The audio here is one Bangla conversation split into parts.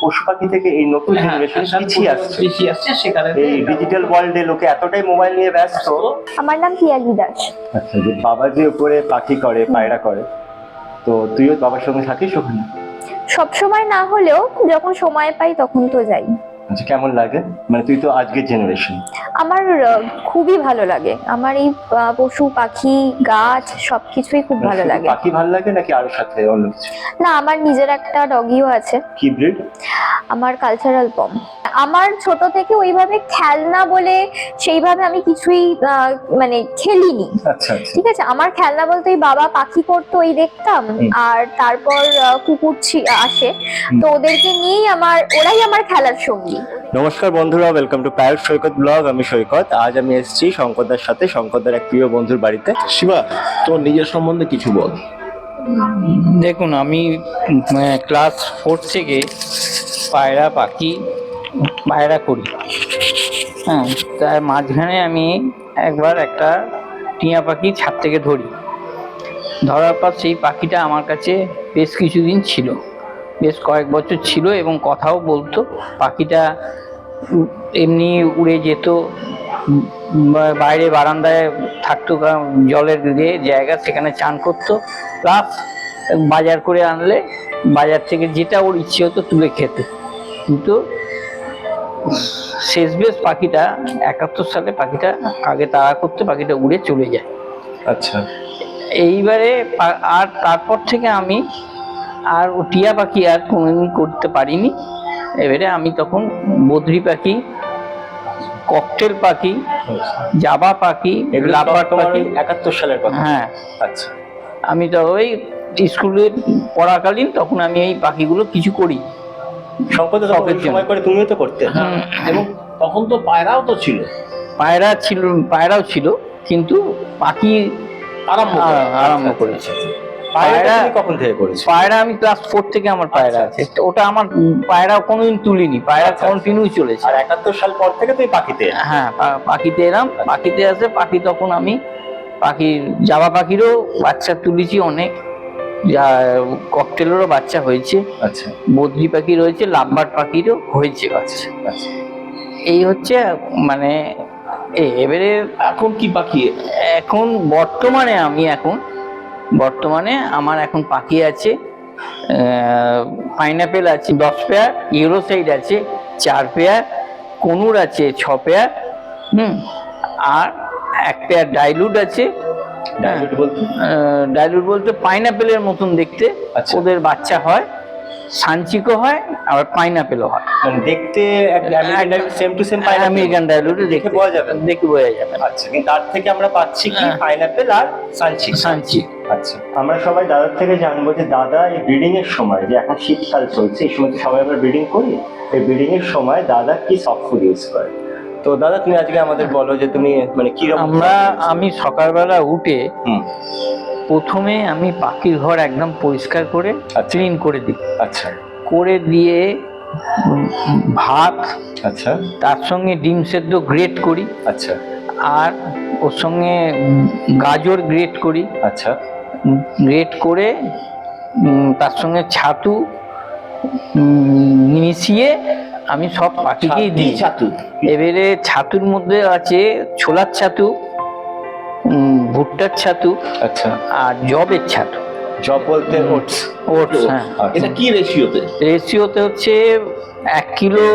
পশু পাখি থেকে এই নতুন হ্যাঁ, জেনারেশন পিছিয়ে আসছে। পিছিয়ে আসছে সেখানে। এই ডিজিটাল ওয়ার্ল্ডে লোকে এতটাই মোবাইল নিয়ে ব্যস্ত। আমার নাম পিয়ালি দাস আচ্ছা যে বাবা যে উপরে পাখি করে পায়রা করে তো তুইও বাবার সঙ্গে থাকিস ওখানে? সব সময় না হলেও যখন সময় পাই তখন তো যাই। আচ্ছা কেমন লাগে? মানে তুই তো আজকের জেনারেশন আমার খুবই ভালো লাগে। আমার এই পশু পাখি গাছ সবকিছুই খুব ভালো লাগে। পাখি ভালো লাগে নাকি আরও সাথে অন্য কিছু? না আমার নিজের একটা ডগিও আছে। কি ব্রিড আমার কালচারাল পম আমার ছোট থেকে ওইভাবে খেলনা বলে সেইভাবে আমি কিছুই মানে খেলিনি। আচ্ছা আচ্ছা। ঠিক আছে? আমার খেলনা বলতে ওই বাবা পাখি করতো ওই দেখতাম। আর তারপর কুকুর আসে। তো ওদেরকে নিয়েই আমার ওরাই আমার খেলার সঙ্গী। নমস্কার বন্ধুরা welcome to parrot Saikat blog আমি সৈকত। আজ আমি এসেছি শঙ্করদার সাথে শঙ্করদার এক প্রিয় বন্ধুর বাড়িতে। শিবা তোর নিজের সম্বন্ধে কিছু বল। দেখুন আমি ক্লাস ফোর থেকে পায়রা পাখি পায়রা করি। হ্যাঁ তার মাঝখানে আমি একবার একটা টিয়া পাখি ছাদ থেকে ধরি। ধরার পর সেই পাখিটা আমার কাছে বেশ কিছুদিন ছিল। বেশ কয়েক বছর ছিল এবং কথাও বলতো। পাখিটা এমনি উড়ে যেত বাইরে বারান্দায় থাকতো জলের যে জায়গা সেখানে চান করতো। প্লাস বাজার করে আনলে বাজার থেকে যেটা ওর ইচ্ছে হতো তুলে খেতে। কিন্তু শেষ বেশ পাখিটা একাত্তর সালে পাখিটা আগে তাড়া করতে পাখিটা উড়ে চলে যায়। আচ্ছা। এইবারে আর তারপর থেকে আমি আর ও টিয়া পাখি আর কোনোদিন করতে পারিনি। এবারে আমি তখন বদ্রি পাখি ককটেল পাখি জাবা পাখি লাপাট পাখি। একাত্তর সালের কথা। হ্যাঁ। আচ্ছা। আমি তো ওই স্কুলে পড়াকালীন তখন আমি এই পাখিগুলো কিছু করি। শঙ্কর দাদা শখের সময় করে তুমিও তো করতে। এবং তখন তো পায়রাও তো ছিল। পায়রা ছিল পায়রাও ছিল কিন্তু পাখি আরম্ভ আরম্ভ আচ্ছা, করেছে। পায়রা কখন থেকে করেছ? পায়রা আমি ক্লাস ফোর থেকে আমার পায়রা আচ্ছা, আছে। ওটা আমার পায়রা কোনোদিন তুলিনি পায়রা আচ্ছা, কন্টিনিউ চলেছে। আর একাত্তর সাল পর থেকে তুই পাখিতে হ্যাঁ পাখিতে এলাম পাখিতে আসে পাখি তখন আমি পাখির জাবা পাখিরও বাচ্চা তুলেছি অনেক। যা ককটেলেরও বাচ্চা হয়েছে। আচ্ছা। বদ্রি পাখি রয়েছে লাভবার্ড পাখিরও হয়েছে বাচ্চা। আচ্ছা। এই হচ্ছে মানে এবারে এখন কি পাখি? এখন বর্তমানে আমি এখন বর্তমানে আমার এখন পাখি আছে পাইনাপেল আছে দশ পেয়ার ইউরোসাইড আছে চার পেয়ার কনুর আছে ছ পেয়ার হুম আর এক পেয়ার ডাইলুট আছে ডাইলুট বলতে ডাইলুট বলতে পাইনাপেলের মতন দেখতে আচ্ছা। ওদের বাচ্চা হয় সানচিকও হয় আর পাইনাপেলও হয়। মানে দেখতে সেম টু সেম আমেরিকান ডাইলুটে দেখে বোঝা যাবে। দেখে বোঝা যাবে। আচ্ছা কিন্তু তার থেকে আমরা পাচ্ছি কি হ্যাঁ। পাইনাপেল আর সানচিক। সানচিক। আচ্ছা আমরা সবাই দাদার থেকে জানব যে দাদা এই ব্রিডিং এর সময় যে এখন শীতকাল চলছে এই সময় সবাই আমরা ব্রিডিং করি এই ব্রিডিং এর সময় দাদা কি সফট ফুড ইউজ করে? তো দাদা তুমি আজকে আমাদের বলো যে তুমি মানে কি আমরা আমি সকালবেলা উঠে হুম। প্রথমে আমি পাখির ঘর একদম পরিষ্কার করে আচ্ছা। ক্লিন করে দিই। আচ্ছা। করে দিয়ে ভাত আচ্ছা। তার সঙ্গে ডিম সেদ্ধ গ্রেট করি। আচ্ছা। আর ওর সঙ্গে গাজর গ্রেট করি। আচ্ছা। গ্রেট করে তার সঙ্গে ছাতু মিশিয়ে আমি সব পাখিকেই দিই। ছাতু। এবারে ছাতুর মধ্যে আছে ছোলার ছাতু। ভুট্টার ছাতু আচ্ছা। আর জবের ছাতু। জব বলতে ওটস ওটস হ্যাঁ। এটা কি রেশিওতে রেশিওতে হচ্ছে এক কিলো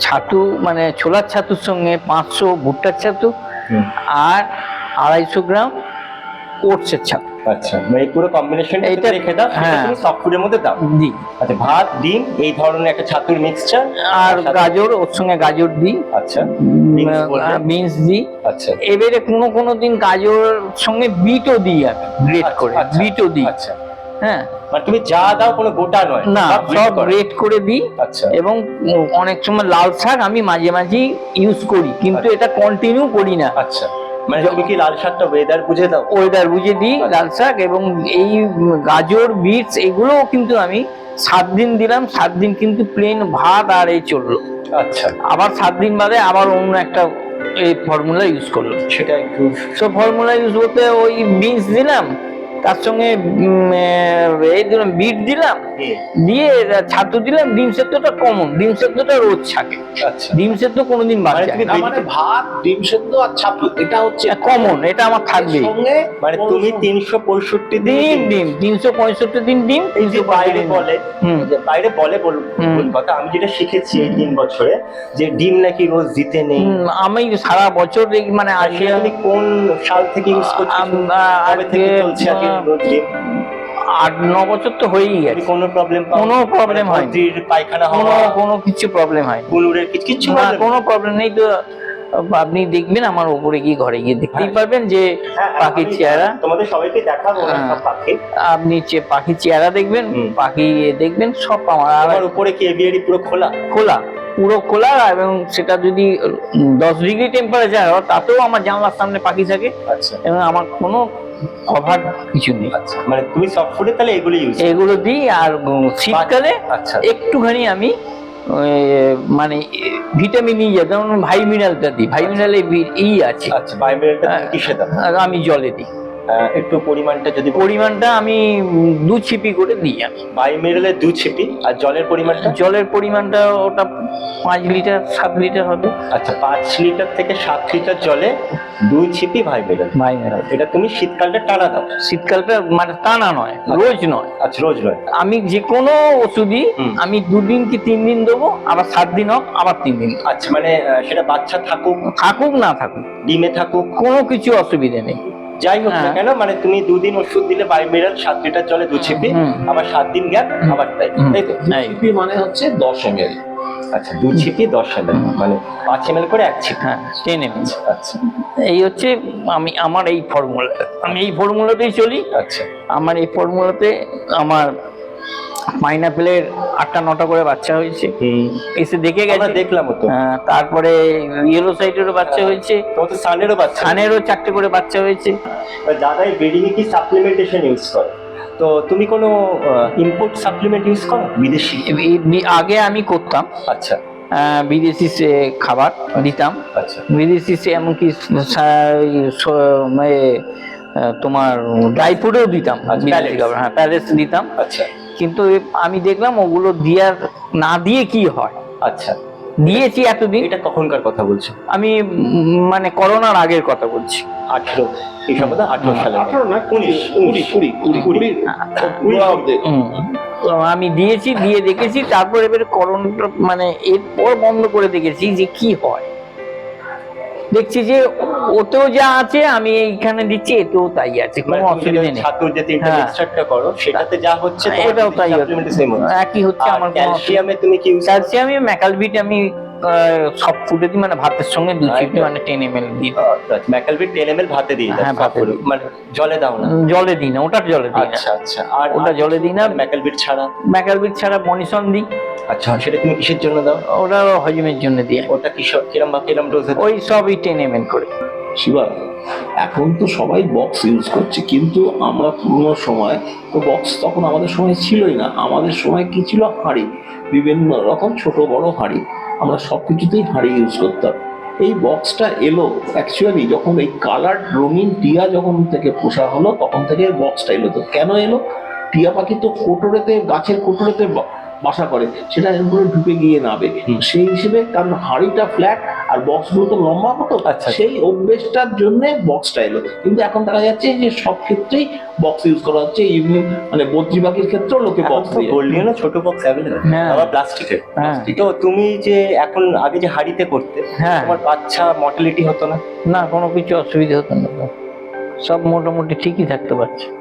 ছাতু মানে ছোলার ছাতুর সঙ্গে পাঁচশো ভুট্টার ছাতু আর আড়াইশো গ্রাম ওটসের ছাতু। আচ্ছা মানে পুরো কম্বিনেশন এইটা- রেখে দাও হ্যাঁ। তুমি সফট ফুডের মধ্যে দাও। দিই আচ্ছা ভাত ডিম এই ধরনের একটা ছাতুর মিক্সচার আর গাজর ওর সঙ্গে গাজর দিই। আচ্ছা বিনস দিই। আচ্ছা। এবারে কোনো কোনো দিন গাজর সঙ্গে বিটও দিই আমি গ্রেট আচ্ছা, করে আচ্ছা, বিটও দিই। আচ্ছা। হ্যাঁ। মানে তুমি যা দাও কোনো গোটা নয় না সব। গ্রেট করে? দিই। আচ্ছা। এবং অনেক সময় লাল শাক আমি মাঝে মাঝেই ইউজ করি কিন্তু আচ্ছা। এটা কন্টিনিউ করি না। আচ্ছা। মানে তুমি কি লাল শাকটা ওয়েদার বুঝে দাও? ওয়েদার বুঝে দিই। লাল শাক এবং এই গাজর বিটস এগুলোও কিন্তু আমি সাত দিন দিলাম সাত দিন কিন্তু প্লেন ভাত আর এই চলল। আচ্ছা। আবার সাত দিন বাদে আবার অন্য একটা এই ফর্মুলা ইউজ করল সেটা একটু তো ফর্মুলা ইউজ করতে ওই বিনস দিলাম তার সঙ্গে এই দিলাম বিট দিলাম দিয়ে ছাতু দিলাম ডিম সেদ্ধটা কমন ডিম সেদ্ধটা রোজ থাকে। আচ্ছা। ডিম সেদ্ধ কোনোদিন বাদ মানে যায় না। মানে ভাত ডিম সেদ্ধ আর ছাতু এটা হচ্ছে কমন এটা আমার সঙ্গে মানে তুমি তিনশো পঁয়ষট্টি দিন ডিম তিনশো পঁয়ষট্টি দিন ডিম এই যে তিনশো বাইরে বলে যে বাইরে বলে বল- কথা। আমি যেটা শিখেছি এই তিন বছরে যে ডিম নাকি রোজ দিতে নেই। আমি সারা বছর মানে সেটা কোন সাল থেকে ইউজ করছ? আম- কবে থেকে চলছে আগে আট ন বছর তো হয়েই তুমি গেছে। কোনো প্রবলেম কোনো প্রবলেম হয় বদ্রির পায়খানা কোনো কোনো কিছু প্রবলেম হয় কোনো প্রবলেম নেই তো। আপনি দেখবেন আমার উপরে গিয়ে ঘরে গিয়ে দেখতেই হ্যাঁ। পারবেন যে হ্যাঁ, পাখির চেহারা। তোমাদের সবাইকে দেখাবো হ্যাঁ। সব আপনি পাখির চেহারা দেখবেন পাখি দেখবেন সব আমার উপরে কি এভিয়ারি পুরো খোলা? খোলা পুরো খোলা এবং সেটা যদি দশ ডিগ্রি টেম্পারেচার হয় তাতেও আমার জানলার সামনে পাখি থাকে। আচ্ছা। এবং আমার কোনো অভাব কিছু নেই। আচ্ছা মানে তুমি সফট ফুডে তাহলে এগুলো ইউজ এগুলো দিই আর শীতকালে আচ্ছা। একটুখানি আমি মানে ভিটামিন ই যেমন ভাইমিনালটা দিই। ভাইমিনালে ই আছে। আচ্ছা আমি জলে দিই। একটু পরিমাণটা যদি পরিমাণটা আমি দু ছিপি করে দিই আমি। বাইমিনারেলের দু ছিপি আর জলের পরিমাণটা? জলের পরিমাণটা ওটা পাঁচ লিটার সাত লিটার হবে। আচ্ছা পাঁচ লিটার থেকে সাত লিটার জলে দুই ছিপি ভাই মিনারেল এটা তুমি শীতকালটা টানা দাও। শীতকালটা মানে টানা নয় রোজ নয়। আচ্ছা রোজ নয়। আমি যে কোনো ওষুধই আমি দুদিন কি তিন দিন দেবো আবার সাত দিন হোক আবার তিন দিন আচ্ছা মানে সেটা বাচ্চা থাকুক? থাকুক না থাকুক ডিমে থাকুক? কোনো কিছু অসুবিধে নেই। যাই হোক না হ্যাঁ। কেন মানে তুমি দুদিন ওষুধ দিলে সাত লিটার জলে দু ছিপি আবার সাত দিন গ্যাপ আবার তাই তাই তো? ছিপি মানে হচ্ছে দশ এমএল। আচ্ছা দু ছিপি দশ এম মানে পাঁচ এম করে এক ছিপি হ্যাঁ টেন এম আচ্ছা। এই হচ্ছে আমি আমার এই ফর্মুলা আমি এই ফর্মুলাতেই চলি। আচ্ছা। আমার এই ফর্মুলাতে আমার পাইনাপেলের আটটা নটা করে বাচ্চা হয়েছে। এসে দেখে গেছে। দেখলাম তো। হ্যাঁ, তারপরে ইয়েলো সাইডেরও বাচ্চা হয়েছে। সানেরও বাচ্চা খানেরও চারটে করে বাচ্চা হয়েছে। দাদা এই ব্রিডিং এ কি সাপ্লিমেন্টেশন ইউজ করে? তো তুমি কোনো ইম্পোর্ট সাপ্লিমেন্ট ইউজ করো? বিদেশি? আগে আমি করতাম। আচ্ছা। বিদেশি সে খাবার দিতাম। আচ্ছা। বিদেশি সে এমনকি মানে, তোমার ড্রাই ফ্রুটও দিতাম। হ্যাঁ প্যালেস দিতাম। আচ্ছা। কিন্তু আমি দেখলাম ওগুলো দিয়ার না দিয়ে কি হয়? আচ্ছা। দিয়েছি এতদিন। এটা কখনকার কথা বলছো? আমি মানে করোনার আগের কথা বলছি। আঠেরো এই আঠেরো সালে। আঠারো না কুড়ি কুড়ি কুড়ি আমি দিয়েছি দিয়ে দেখেছি তারপর এবারে করোনাটা মানে এরপর বন্ধ করে দেখেছি যে কি হয়। দেখছি যে ওতেও যা আছে আমি এইখানে দিচ্ছি এতেও তাই আছে। কোনো অসুবিধা নেই। ছাতুর যে তিনটা হ্যাঁ। মিক্সচারটা করো সেটাতে যা হচ্ছে এটাও তাই হচ্ছে। একই হচ্ছে আমার ক্যালসিয়ামে তুমি কি ক্যালসিয়ামে ম্যাকালভিট আমি সব ফুটে দিই মানে ভাতের সঙ্গে দু চিপি আচ্ছা। মানে টেন এম এল দিই ম্যাকালবিট টেন এমএল ভাতে দিয়ে দাও হ্যাঁ, ভাতে মানে জলে দাও না। জলে দিই না ওটা জলে দিই না। আচ্ছা আচ্ছা। আর ওটা জলে দিই না। ম্যাকালবিট ছাড়া? ম্যাকালবিট ছাড়া বনিসন দিই। আচ্ছা সেটা তুমি কিসের জন্য দাও? ওটা হজমের জন্য দিই ওটা কিসব কিরম বা কিরম ডোজে ওই সবই টেন এম এল করে। শিবা এখন তো সবাই বক্স ইউজ করছে কিন্তু আমরা পুরোনো সময় তো বক্স তখন আমাদের সময় ছিলই না। আমাদের সময় কি ছিল? হাঁড়ি। বিভিন্ন রকম ছোট বড় হাঁড়ি। আমরা সব কিছুতেই হাঁড়ি ইউজ করতাম। এই বক্সটা এলো অ্যাকচুয়ালি যখন এই কালার রঙিন টিয়া যখন থেকে পোষা হলো, তখন থেকে বক্সটা এলো। তো কেন এলো? টিয়া পাখি তো কোটরেতে, গাছের কোটরেতে বাসা করে সেটা এরকম ঢুকে গিয়ে নাবে সেই হিসেবে কারণ হাঁড়িটা ফ্ল্যাট আর বক্সগুলো তো লম্বা মতো আচ্ছা। সেই অভ্যেসটার জন্য বক্সটা এলো। কিন্তু এখন দেখা যাচ্ছে যে সব ক্ষেত্রেই বক্স ইউজ করা হচ্ছে ইভেন মানে বদ্রি পাখির ক্ষেত্রেও লোকে বক্স দিয়ে। বললিও না ছোট বক্স অ্যাভেলেবল। আবার প্লাস্টিকের তো তুমি যে এখন আগে যে হাড়িতে করতে হ্যাঁ। তোমার বাচ্চা মর্টালিটি হতো না? না কোনো কিছু অসুবিধা হতো না। সব মোটামুটি ঠিকই থাকতে পারছে।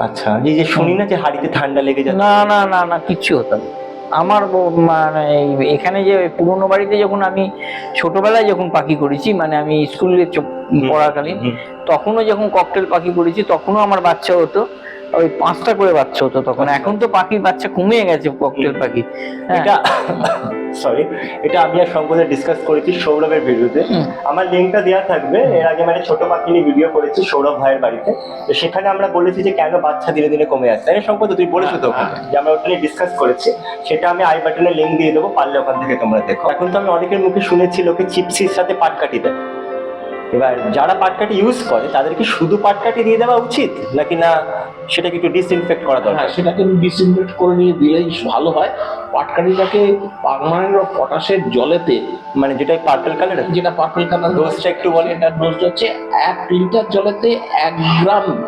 আচ্ছা এই যে শুনি না যে হাড়িতে ঠান্ডা লেগে যাচ্ছে। না না না না কিচ্ছু হতো না। আমার মানে এখানে যে পুরোনো বাড়িতে যখন আমি ছোটবেলায় যখন পাখি করেছি মানে আমি স্কুলে পড়াকালীন তখনও যখন ককটেল পাখি করেছি তখনও আমার বাচ্চা হতো। ওই পাঁচটা করে বাচ্চা হতো তখন। আচ্ছা। এখন তো পাখির বাচ্চা কমে গেছে ককটেল পাখি। হ্যাঁ। এটা সরি এটা আমি আর সম্পদে ডিসকাস করেছি সৌরভের ভিডিওতে। আমার লিঙ্কটা দেওয়া থাকবে। এর আগে মানে ছোট পাখি নিয়ে ভিডিও করেছি সৌরভ ভাইয়ের বাড়িতে। তো সেখানে আমরা বলেছি যে কেন বাচ্চা দিনে দিনে কমে আসছে। সম্পদ? তুই বলেছ তো যে আমরা ওটা নিয়ে ডিসকাস করেছি। সেটা আমি আই বাটনে লিঙ্ক দিয়ে দেবো পারলে ওখান থেকে তোমরা দেখো। এখন তো আমি অনেকের মুখে শুনেছি লোকে চিপসির সাথে পাটকাঠি দেয়। এবার যারা পাটকাঠি ইউজ করে তাদেরকে শুধু পাটকাঠি দিয়ে দেওয়া উচিত? নাকি না সেটাকে একটু ডিসইনফেক্ট করা দরকার। হ্যাঁ সেটাকে ডিসইনফেক্ট করে নিয়ে দিলেই ভালো হয়। পাটকাঠিটাকে পারমানেন্ট পটাশের জলেতে মানে যেটা পার্পল কালার যেটা পার্পল কালার ডোজটা একটু বলে এটা ডোজ হচ্ছে এক লিটার জলেতে এক গ্রাম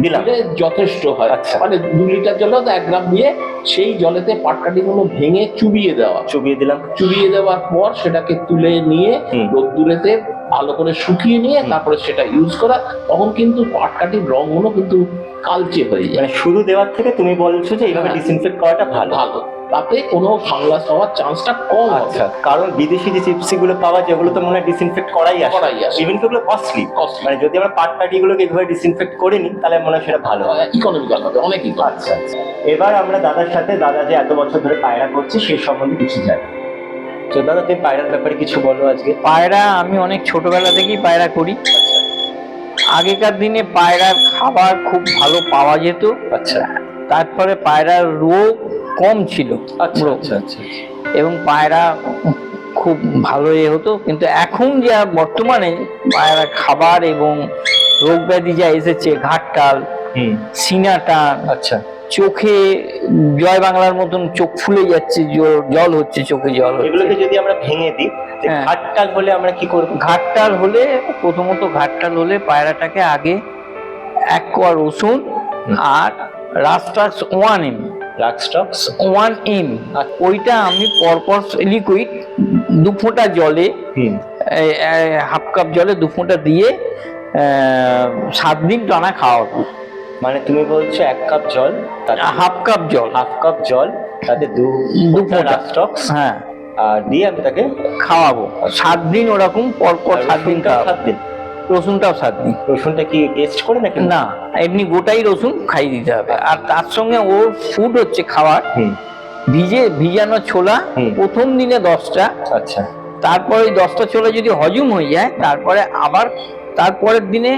দিলাম। দিলে যথেষ্ট হয়। আচ্ছা। মানে দু লিটার জলে এক গ্রাম দিয়ে সেই জলেতে পাটকাঠিগুলো ভেঙে চুবিয়ে দেওয়া। চুবিয়ে দিলাম। চুবিয়ে দেওয়ার পর সেটাকে তুলে নিয়ে। রোদ্দুরেতে ভালো করে শুকিয়ে নিয়ে তারপরে সেটা ইউজ করা। তখন কিন্তু পাটকাঠির রঙগুলো কিন্তু কালচে হয়ে যায়। মানে শুরু দেওয়ার থেকে তুমি বলছো যে এইভাবে হ্যাঁ। ডিসইনফেক্ট করাটা ভালো। ভালো। তাতে কোনো ফাঙ্গাস হওয়ার চান্সটা কম আচ্ছা আছে কারণ বিদেশি যে চিপসি গুলো পাওয়া যায় ওগুলো তো মনে হয় ডিসইনফেক্ট করাই আসে। করাই আসে। ইভেন ওগুলো কস্টলি। মানে যদি আমরা পাট পাটিগুলোকে এইভাবে ডিসইনফেক্ট করে নিই তাহলে মনে হয় সেটা ভালো হয় ইকোনমিক্যাল হবে অনেক আচ্ছা আচ্ছা। এবার আমরা দাদার সাথে দাদা যে এত বছর ধরে পায়রা করছে সেই সম্বন্ধে কিছু জানি। তো দাদা তুমি পায়রার ব্যাপারে কিছু বলো আজকে। পায়রা আমি অনেক ছোটবেলা থেকেই পায়রা করি। আগেকার দিনে পায়রার খাবার খুব ভালো পাওয়া যেত। আচ্ছা। তারপরে পায়রার রোগ কম ছিল আচ্ছা আচ্ছা আচ্ছা। এবং পায়রা খুব ভালো এ হতো। কিন্তু এখন যা বর্তমানে পায়রা খাবার এবং রোগ ব্যাধি যা এসেছে ঘাটকাল সিনাটা আচ্ছা। চোখে জয় বাংলার মতন চোখ ফুলে যাচ্ছে জল হচ্ছে চোখে জল এগুলোকে যদি আমরা ভেঙে দিই হ্যাঁ। ঘাটটাল হলে আমরা কি করব? ঘাটটাল হলে প্রথমত ঘাটটাল হলে পায়রাটাকে আগে এক কোয়া রসুন। আর রাস্টাক্স ওয়ান এম। রাক্সটক্স ওয়ান এম। ওইটা আমি পরপর লিকুইড দু ফোঁটা জলে হাফ কাপ জলে দু ফোঁটা দিয়ে সাত দিন টানা খাওয়াবো। মানে তুমি বলছো এক কাপ জল হাফ কাপ জল। হাফ কাপ জল তাতে দু দু ফোঁটা। রাক্সটক্স হ্যাঁ। আর দিয়ে আমি তাকে খাওয়াবো। সাত দিন ওরকম পরপর আর সাত দিন সাত দিন? রসুনটাও সাত দিন। রসুনটা কি টেস্ট করে নাকি? না এমনি গোটাই রসুন খাইয়ে দিতে হবে। আর তার সঙ্গে ওর ফুড হচ্ছে হুম। ভিজে ভিজানো ছোলা প্রথম দিনে দশটা। আচ্ছা। তারপরে ওই দশটা ছোলা যদি হজম হয়ে যায় তারপরে আবার তারপরের দিনে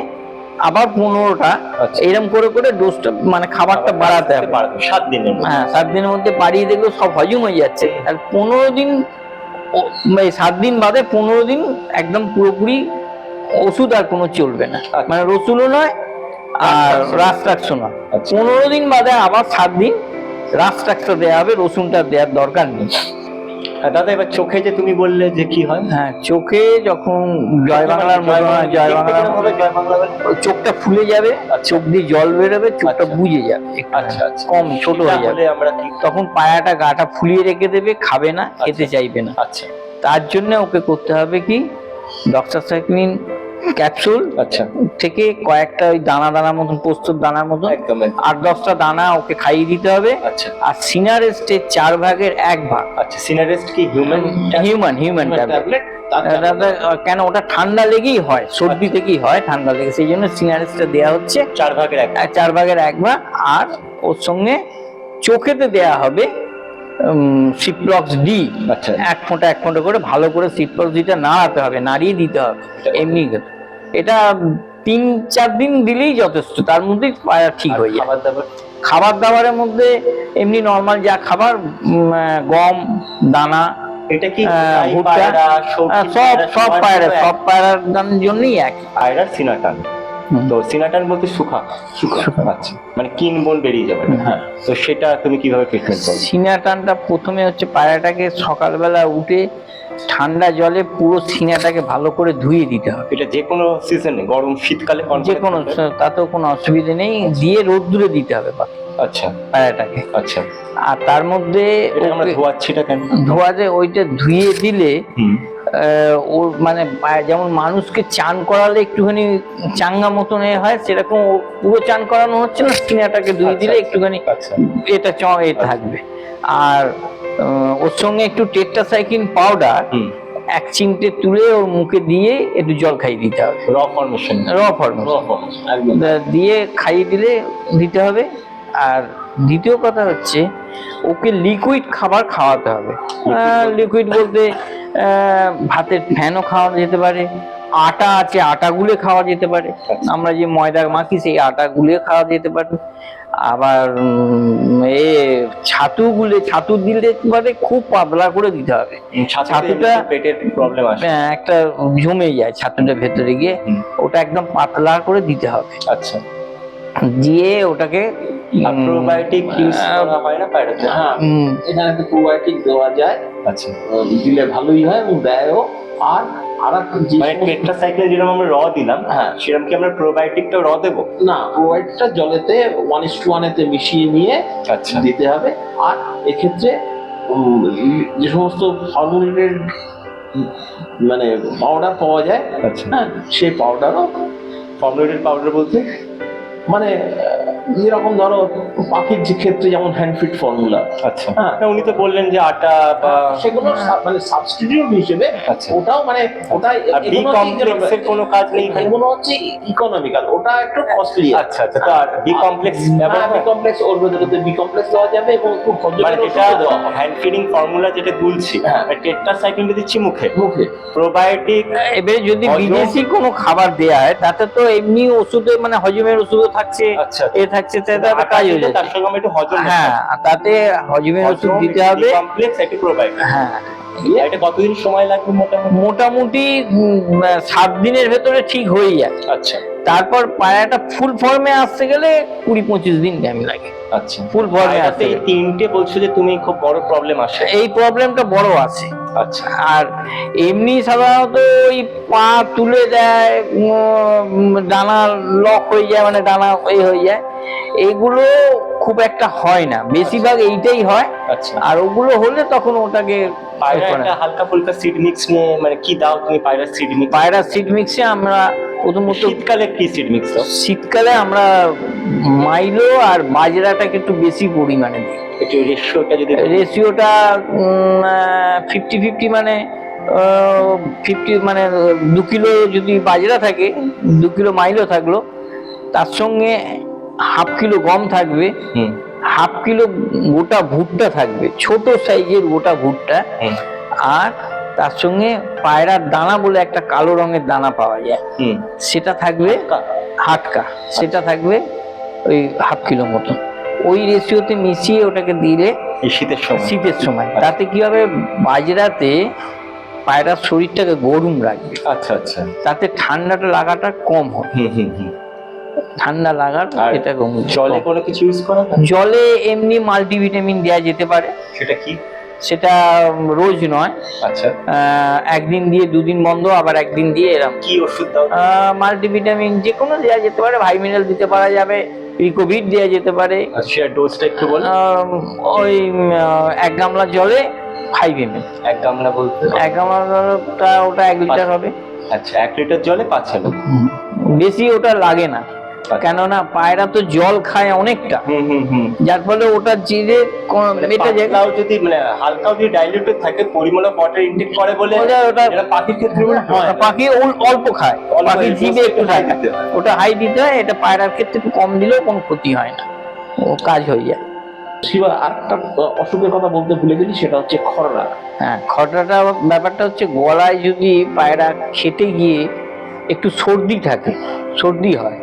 আবার পনেরোটা আচ্ছা। এরকম করে করে ডোজটা মানে খাবারটা বাড়াতে হবে। সাত দিনের হ্যাঁ সাত দিনের মধ্যে বাড়িয়ে দেখল সব হজম হয়ে যাচ্ছে। আর পনেরো দিন এই সাত দিন বাদে পনেরো দিন একদম পুরোপুরি ওষুধ আর কোনো চলবে না। আচ্ছা। মানে রসুনও নয় আর রাস্তাক্সও নয়। আচ্ছা। পনেরো দিন বাদে আবার সাত দিন রাস্তাক্সটা দেওয়া হবে রসুনটা দেওয়ার দরকার নেই। দাদা এবার চোখে যে তুমি বললে যে কি হয়? হ্যাঁ চোখে যখন জয় বাংলার জয় বাংলা জয় বাংলা চোখটা ফুলে যাবে চোখ দিয়ে জল বেরোবে চোখটা আচ্ছা। বুঝে যাবে আচ্ছা আচ্ছা। কম ছোট হয়ে যাবে। আমরা তখন পায়াটা গাটা ফুলিয়ে রেখে দেবে খাবে না খেতে চাইবে না। আচ্ছা। তার জন্য ওকে করতে হবে কি? Doxycycline capsule? আচ্ছা। থেকে কয়েকটা ওই দানা দানা মতন পোস্তর দানার মতন। একদম। আট দশটা দানা ওকে খাইয়ে দিতে হবে। আচ্ছা। আর সিনারেস্টের চার ভাগের এক ভাগ। আচ্ছা সিনারেস্ট কি হিউম্যান হিউম্যান হিউম্যান ট্যাবলেট কেন ওটা ঠান্ডা লেগেই হয় সর্দি আচ্ছা। থেকেই হয় ঠান্ডা লেগে সেই জন্য সিনারেস্টটা দেওয়া হচ্ছে। চার ভাগের এক চার ভাগের এক ভাগ। আর ওর সঙ্গে চোখেতে দেয়া হবে সিপ্লক্স ডি আচ্ছা। এক ফোঁটা এক ফোঁটা করে ভালো করে সিপ্লক্স ডিটা নাড়াতে হবে নাড়িয়ে দিতে হবে। এমনি এটা তিন চার দিন দিলেই যথেষ্ট তার মধ্যেই পায়রা ঠিক হয়ে যায়। খাবার দাবারের মধ্যে এমনি নর্মাল যা খাবার গম দানা এটা কি ভুট্টা, সব পায়রা, সব পায়রা সব পায়রার জন্যই এক পায়রার সিনাটান। তো সিনাটান বলতে সুখা সুখা আচ্ছা। মানে কিন বোন বেরিয়ে যাবে। হ্যাঁ। তো সেটা তুমি কীভাবে ট্রিটমেন্ট করবে? সিনাটানটা প্রথমে হচ্ছে পায়রাটাকে সকালবেলা উঠে ঠান্ডা জলে পুরো সিনাটাকে ভালো করে ধুয়ে দিতে হবে। এটা যে কোনো সিজনে গরম শীতকালে কোন যে কোনো তাতেও কোনো অসুবিধা নেই। দিয়ে রোদ্দুরে দিতে হবে বাকি। আচ্ছা। পায়রাটাকে। আচ্ছা। আর তার মধ্যে আমরা ধোয়াচ্ছিটা কেন? ধোয়াতে ওইটা ধুয়ে দিলে ওর মানে যেমন মানুষকে চান করালে একটুখানি চাঙ্গা মতন এ হয় সেরকম পুরো চান করানো হচ্ছে না সিনাটাকে ধুয়ে আচ্ছা, দিলে আচ্ছা। একটুখানি আচ্ছা। এটা চ এ থাকবে। আর ওর সঙ্গে একটু টেট্রাসাইক্লিন পাউডার এক চিমটে তুলে ওর মুখে দিয়ে একটু জল খাইয়ে দিতে হবে। র ফরমেশন র ফর্ম একদম। দিয়ে খাইয়ে দিলে দিতে হবে। আর দ্বিতীয় কথা হচ্ছে ওকে লিকুইড খাবার খাওয়াতে হবে। লিকুইড বলতে? ভাতের ফ্যানও খাওয়ানো যেতে পারে আটা আছে আটা গুলে খাওয়া যেতে পারে। আমরা যে ময়দা মাখি সেই আটা গুলে খাওয়া যেতে পারে। আবার এ ছাতু গুলে ছাতু দিলে একেবারে খুব পাতলা করে দিতে হবে। ছাতুটা পেটের প্রবলেম আসে। আহ, একটা জমে যায় ছাতুটা ভেতরে গিয়ে। ওটা একদম পাতলা করে দিতে হবে। আচ্ছা। দিয়ে ওটাকে প্রোবায়োটিক ইউজ করা হয় না পায়রাতে হ্যাঁ। এখানে একটা প্রোবায়োটিক দেওয়া যায়। আচ্ছা। দিলে ভালোই হয় এবং দেয়ও আর আর একটা মানে যেরকম আমরা র দিলাম হ্যাঁ। সেরকম কি আমরা প্রোবায়োটিকটা র দেবো? না প্রোবায়োটিকটা জলেতে ওয়ান ইস টু ওয়ানেতে মিশিয়ে নিয়ে আচ্ছা। দিতে হবে। আর এক্ষেত্রে যে সমস্ত ফর্মুলেটেড মানে পাউডার পাওয়া যায় আচ্ছা। হ্যাঁ সেই পাউডারও ফর্মুলেটেড পাউডার বলতে? মানে যেরকম ধরো পাখির যে ক্ষেত্রে যেমন হ্যান্ডফিট ফর্মুলা আচ্ছা। হ্যাঁ। উনি তো বললেন যে আটা বা সেগুলো মানে সাবস্টিটিউট হিসেবে আচ্ছা। ওটাও মানে ওটা এর কোনো কাজ নেই? এগুলো হচ্ছে ইকোনমিক্যাল ওটা একটু কস্টলি আচ্ছা আচ্ছা। তো আর বি কমপ্লেক্স বি কমপ্লেক্স ওর ভেতরে বি কমপ্লেক্স দেওয়া যাবে এবং খুব মানে যেটা হ্যান্ড ফিডিং ফর্মুলা যেটা তুলছি হ্যাঁ। টেট্রাসাইক্লিনটা দিচ্ছি মুখে। মুখে। প্রোবায়োটিক এবারে যদি বিদেশি কোনো খাবার দেয়া হয় তাতে তো এমনি ওষুধে মানে হজমের ওষুধও থাকছে আচ্ছা এ থাকছে তাতে কাজ হয়ে তার সঙ্গে আমি একটু হজম হ্যাঁ তাতে হজমের ওষুধ দিতে হবে। কমপ্লেক্স একটু প্রোবায়োটিক হ্যাঁ। এটা কতদিন সময় লাগবে মোটামুটি? মোটামুটি সাত দিনের ভেতরে ঠিক হয়ে যায় আচ্ছা। তারপর পায়রাটা ফুল ফর্মে আসতে গেলে কুড়ি পঁচিশ দিন টাইম লাগে। আচ্ছা। ফুল ফর্মে আসতে এই তিনটে বলছো যে তুমি খুব বড় প্রবলেম আসে। এই প্রবলেমটা বড় আছে। আচ্ছা। আর এমনি সাধারণত ওই পা তুলে দেয় ডানা লক হয়ে যায় মানে ডানা এই হয়ে যায়। এগুলো খুব একটা হয় না। বেশিরভাগ এইটাই হয়। আচ্ছা। আর ওগুলো হলে তখন ওটাকে পায়রা হালকা ফুলকা সিড মিক্স নিয়ে মানে কি দাও তুমি পায়রা সিড মিক্স পায়রা সিড মিক্সে আমরা প্রথমত শীতকালে কি সিড মিক্স শীতকালে আমরা মাইলো আর বাজরাটাকে একটু বেশি পরিমাণে দিই। একটু রেশিওটা যদি রেশিওটা ফিফটি ফিফটি মানে ফিফটি মানে দু কিলো যদি বাজরা থাকে দু কিলো মাইলো থাকল তার সঙ্গে হাফ কিলো গম থাকবে হুম। হাফ কিলো গোটা ভুট্টা থাকবে ছোট সাইজের গোটা ভুট্টা। আর তার সঙ্গে পায়রার দানা বলে একটা কালো রঙের দানা পাওয়া যায়। হুম। সেটা থাকবে হাটকা। সেটা থাকবে ওই হাফ কিলো মতো ওই রেশিওতে মিশিয়ে ওটাকে দিলে শীতের সময়। শীতের সময়। তাতে কি হবে? বাজরাতে পায়রার শরীরটাকে গরম রাখবে। আচ্ছা আচ্ছা। তাতে ঠান্ডাটা লাগাটা কম হয় হুম। ঠান্ডা লাগার এটা কম। জলে। কোনো কিছু ইউজ করা জলে এমনি মাল্টিভিটামিন দেওয়া যেতে পারে। সেটা কি? সেটা রোজ নয়। আচ্ছা। একদিন দিয়ে দুদিন বন্ধ আবার একদিন দিয়ে এরকম কি ওষুধ দাও? মাল্টিভিটামিন যে কোনো দেওয়া যেতে পারে। ভাইমিনাল দিতে পারা যাবে রিকোভিট দেওয়া যেতে পারে। সেটার ডোজটা একটু বল ওই এক গামলা জলে ফাইভ এম এক গামলা বলতে? এক গামলাটা ওটা এক লিটার হবে। আচ্ছা এক লিটার জলে পাঁচ এলো বেশি ওটা লাগে না। কেননা পায়রা তো জল খায় অনেকটা। যার ফলে ওটা জিরে মানে মেটে যায়। পাতলাও যদি মানে হালকাও যদি ডাইলিউটেড থাকে পরিমাণ ওয়াটার ইনটেক করে বলে ওটা- পাখির ক্ষেত্রে হয় পাখি অল্প খায়। পাখি জিভে একটু দিতে ওটা হাই দিতে হয় এটা পায়রার ক্ষেত্রে একটু কম দিলেও কোনো ক্ষতি হয় না। ও কাজ হয়ে যায়। শিবা আরেকটা অসুখের কথা বলতে ভুলে গেলি সেটা হচ্ছে খররা হ্যাঁ খটাটা ব্যাপারটা হচ্ছে গলায় যদি পায়রা খেতে গিয়ে একটু সর্দি থাকে সর্দি হয়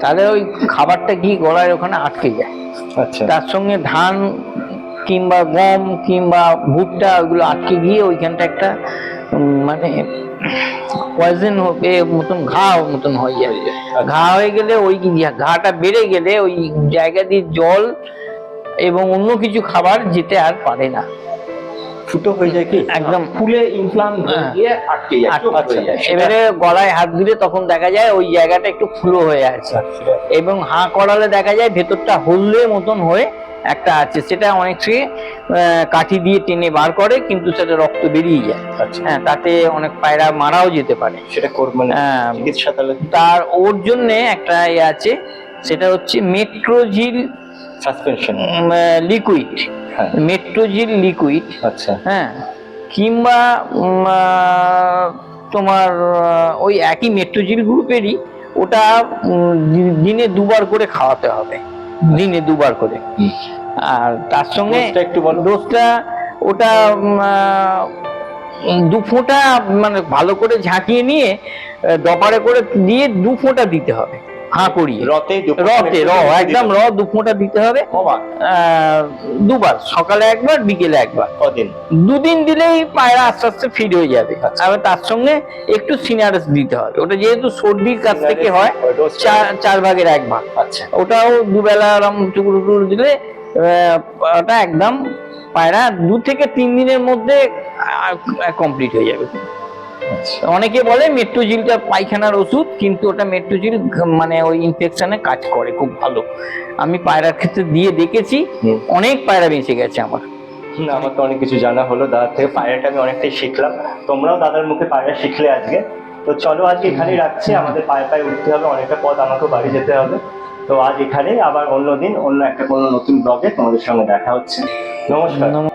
তাহলে ওই খাবারটা গিয়ে গলায় ওখানে আটকে যায়। আচ্ছা। তার সঙ্গে ধান কিংবা গম কিংবা ভুট্টা ওগুলো আটকে গিয়ে ওইখানটা একটা মানে পয়জন মতন ঘা মতন হয়ে যায়। ঘা হয়ে গেলে ওই ঘাটা বেড়ে গেলে ওই জায়গা দিয়ে জল এবং অন্য কিছু খাবার যেতে আর পারে না। ফুটো হয়ে যায় কি? একদম। ফুলে ইনফ্লাম হ্যাঁ। গিয়ে আটকে যায় এবারে গলায় হাত দিলে তখন দেখা যায় ওই জায়গাটা একটু ফুলো হয়ে আছে। এবং হাঁ করালে দেখা যায় ভেতরটা হলদে মতন হয়ে একটা আছে। সেটা অনেক কাঠি দিয়ে টেনে বার করে কিন্তু সেটা রক্ত বেরিয়ে যায়। আচ্ছা। হ্যাঁ তাতে অনেক পায়রা মারাও যেতে পারে। সেটা মানে চিকিৎসা তার ওর জন্যে একটা ইয়ে আছে সেটা হচ্ছে Metrogyl suspension liquid Metrogyl liquid আচ্ছা। হ্যাঁ। কিংবা তোমার ওই একই মেট্রোজিল গ্রুপেরই ওটা দিনে দুবার করে খাওয়াতে হবে। দিনে দুবার করে। আর তার সঙ্গে একটু বলো। ডোজটা ওটা দু ফোঁটা মানে ভালো করে ঝাঁকিয়ে নিয়ে ডপারে করে দিয়ে দু ফোঁটা দিতে হবে। হ্যাঁ করি রতে রতে র একদম র দু ফোঁটা দিতে হবে। দুবার সকালে একবার বিকেলে একবার। কদিন? দুদিন দিলেই পায়রা আস্তে আস্তে ফিট হয়ে যাবে। আচ্ছা। আর তার সঙ্গে একটু সিনারেস দিতে হবে। ওটা যেহেতু সর্দির কাছ থেকে হয় চার ভাগের এক ভাগ। আচ্ছা। ওটাও দুবেলা টুকরো টুকরো দিলে আহ, ওটা একদম পায়রা দু থেকে তিন দিনের মধ্যে কমপ্লিট হয়ে যাবে। অনেকে বলে মেট্রোজিলটা পায়খানার ওষুধ কিন্তু ওটা মেট্রোজিল মানে ওই ইনফেকশনে কাজ করে খুব ভালো। আমি পায়রার ক্ষেত্রে দিয়ে দেখেছি অনেক পায়রা বেঁচে গেছে আমার। আমার তো অনেক কিছু জানা হলো দাদার থেকে পায়রাটা আমি অনেকটাই শিখলাম। তোমরাও দাদার মুখে পায়রা শিখলে আজকে। তো চলো আজকে এখানেই রাখছি। আমাদের পায়ে পায়ে উঠতে হবে অনেকটা পথ আমাকেও বাড়ি যেতে হবে। তো আজ এখানেই আবার অন্য দিন অন্য একটা কোনো নতুন ব্লগে তোমাদের সঙ্গে দেখা হচ্ছে। নমস্কার। নম-